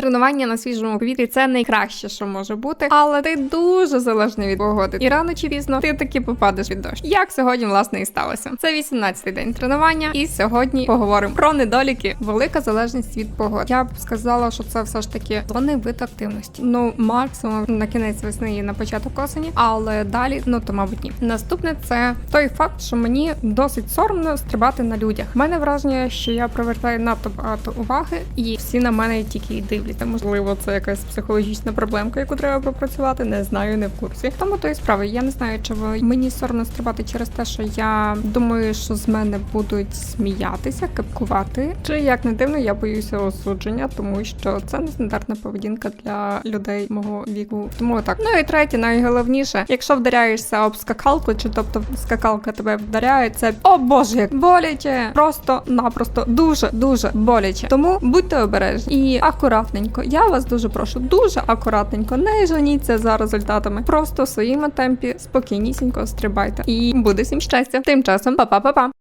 Тренування на свіжому повітрі це найкраще, що може бути, але ти дуже залежний від погоди. І рано чи пізно ти таки попадеш від дощ. Як сьогодні власне і сталося? Це 18-й день тренування, і сьогодні поговоримо про недоліки. Велика залежність від погоди. Я б сказала, що це все ж таки вони вид активності. Ну максимум на кінець весни і на початок осені, але далі, ну то мабуть ні. Наступне це той факт, що мені досить соромно стрибати на людях. У мене враження, що я привертаю надто багато уваги, і всі на мене тільки й дивляться. Можливо, це якась психологічна проблемка, яку треба пропрацювати. Не знаю, не в курсі. Тому то і справа. Я не знаю, чи ви мені соромно стрибати через те, що я думаю, що з мене будуть сміятися, кепкувати. Чи як не дивно, я боюся осудження, тому що це нестандартна поведінка для людей мого віку. Тому так. Ну і третє, найголовніше, якщо вдаряєшся об скакалку, чи тобто скакалка тебе вдаряє, це о боже, як боляче, просто-напросто дуже дуже боляче. Тому будьте обережні і акуратненько. Я вас дуже прошу, дуже акуратненько. Не женіться за результатами. Просто в своєму темпі спокійнісінько стрибайте. І буде всім щастя. Тим часом, па-па-па-па.